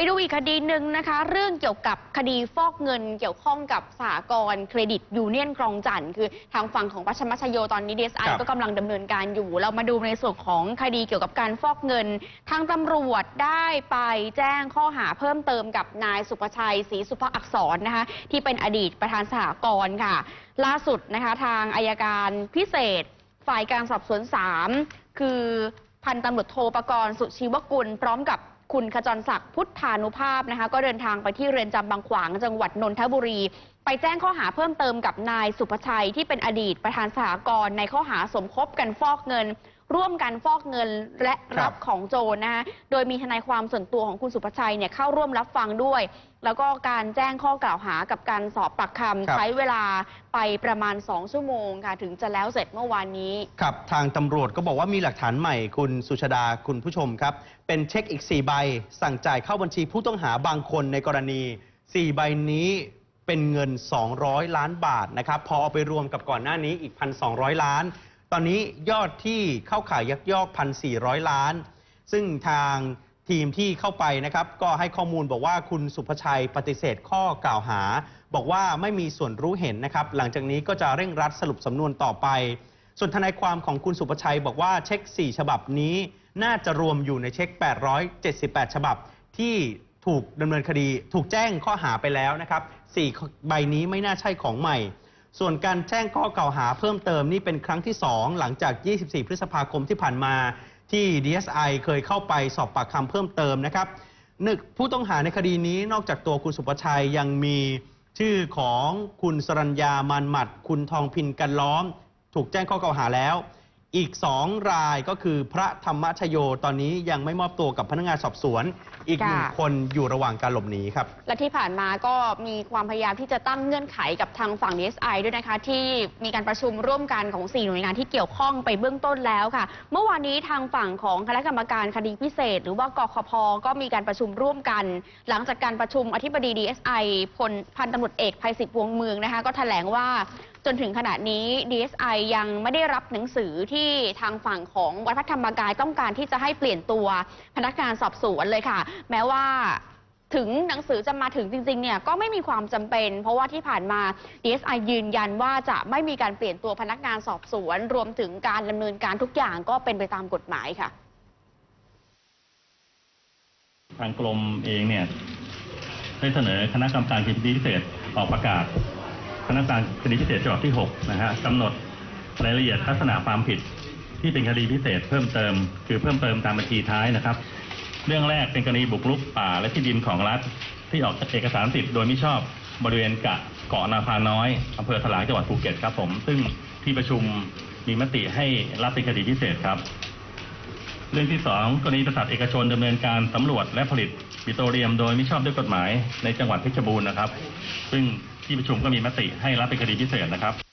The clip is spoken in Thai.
ไปดูอีกคดีหนึ่งนะคะ เรื่องเกี่ยวกับคดีฟอกเงินเกี่ยวข้องกับสหกรเครดิตยูเนียนคลองจันทร์คือทางฝั่งของปัชมชโยตอนนี้ DSI ครับก็กำลังดำเนินการอยู่ เรามาดูในส่วนของคดีเกี่ยวกับการฟอกเงิน ทางตำรวจได้ไปแจ้งข้อหาเพิ่มเติมกับนายสุภชัยศรีสุภอักษรนะคะที่เป็นอดีตประธานสหกรณ์ค่ะ ล่าสุดนะคะทางอายการพิเศษ ฝ่ายการสอบสวน 3 คือพันตำรวจโทประกรณ์สุชีวกุล พร้อมกับ คุณขจรศักดิ์พุทธานุภาพนะคะ ก็เดินทางไปที่เรือนจำบางขวางจังหวัดนนทบุรี ไปแจ้งข้อหาเพิ่มเติมกับนายสุภชัยที่เป็นอดีตประธานสหกรณ์ในข้อหาสมคบกันฟอกเงิน ร่วมกันฟอกเงินและรับของโจรนะคะโดยมีทนายความส่วนตัวของคุณสุภชัยเนี่ยเข้าร่วมรับฟังด้วย แล้วก็การแจ้งข้อกล่าวหากับการสอบปากคำครับใช้เวลาไปประมาณ 2 ชั่วโมงค่ะถึงจะแล้วเสร็จเมื่อวานนี้ ครับ ทางตำรวจก็บอกว่ามีหลักฐานใหม่คุณสุชาดาคุณผู้ชมครับ เป็นเช็คอีก 4 ใบ สั่งจ่ายเข้าบัญชีผู้ต้องหาบางคนในกรณี 4 ใบนี้เป็นเงิน 200 ล้านบาทนะครับ พอเอาไปรวมกับก่อนหน้านี้อีก 1,200 ล้าน ตอนนี้ยอดที่เข้าข่ายยักยอก 1,400 ล้าน ซึ่งทางทีมที่เข้าไปนะครับ ก็ให้ข้อมูลบอกว่าคุณสุภชัยปฏิเสธข้อกล่าวหา บอกว่าไม่มีส่วนรู้เห็นนะครับ หลังจากนี้ก็จะเร่งรัดสรุปสำนวนต่อไป ส่วนทนายความของคุณสุภชัยบอกว่าเช็ค 4 ฉบับนี้ น่าจะรวมอยู่ในเช็ค 878 ฉบับ ที่ถูกดำเนินคดี ถูกแจ้งข้อหาไปแล้วนะครับ4ใบนี้ไม่น่าใช่ของใหม่ ส่วนการแจ้งข้อกล่าวหาเพิ่มเติมนี่เป็นครั้งที่ 2 หลังจาก 24 พฤษภาคมที่ผ่านมาที่ DSI เคยเข้าไปสอบปากคำเพิ่มเติมนะครับนึกผู้ต้องหาในคดีนี้นอกจากตัวคุณสุประชัยยังมีชื่อของคุณสรัญญามันหมัด คุณทองพินกันล้อม ถูกแจ้งข้อกล่าวหาแล้ว อีก 2 รายก็คือพระธรรมชโยตอนนี้ยังไม่มอบตัวกับพนักงานสอบสวน อีกหนึ่งค่ะ คนอยู่ระหว่างการหลบหนีครับ และที่ผ่านมาก็มีความพยายามที่จะตั้งเงื่อนไขกับทางฝั่ง DSI ด้วยนะคะ ที่มีการประชุมร่วมกันของ 4 หน่วยงานที่เกี่ยวข้องไปเบื้องต้นแล้วค่ะ เมื่อวานนี้ทางฝั่งของคณะกรรมการคดีพิเศษ หรือว่ากคพก็มีการประชุมร่วมกัน หลังจากการประชุมอธิบดี DSI พลพันตำรวจเอกภัยศิษฐ์วงศ์เมืองนะคะ ก็แถลงว่าจนถึงขณะนี้ DSI ยังไม่ได้รับหนังสือที่ทางฝั่งของวัดพระธรรมกายต้องการที่จะให้เปลี่ยนตัวพนักงานสอบสวนเลยค่ะ แม้ว่าถึงหนังสือจะมาถึงจริงๆ เนี่ยก็ไม่มีความจำเป็น เพราะว่าที่ผ่านมา DSI ยืนยันว่าจะไม่มีการเปลี่ยนตัวพนักงานสอบสวน รวมถึงการดำเนินการทุกอย่างก็เป็นไปตามกฎหมายค่ะ ทางกรมเองเนี่ยได้เสนอคณะกรรมการคดีพิเศษออกประกาศ คณะกรรมการคดีพิเศษฉบับที่6นะฮะกำหนดรายละเอียดลักษณะความผิดที่เป็นคดีพิเศษเพิ่มเติม คือเพิ่มเติมตามบัญชีท้ายนะครับ เรื่องแรกเป็นกรณีบุกรุกป่าและที่ดินของรัฐ ที่ออกเอกสารสิทธิ์โดยมิชอบบริเวณกะเกาะนาคาน้อยอำเภอถลางจังหวัดภูเก็ตครับผมซึ่งที่ประชุมมีมติให้รับเป็นคดีพิเศษครับ เรื่องที่สองกรณีบริษัทเอกชนดำเนินการสำรวจและผลิตปิโตรเลียมโดยไม่ชอบด้วยกฎหมายในจังหวัดเพชรบูรณ์นะครับ ซึ่ง ที่ประชุมก็มีมติให้รับเป็นคดีพิเศษนะครับ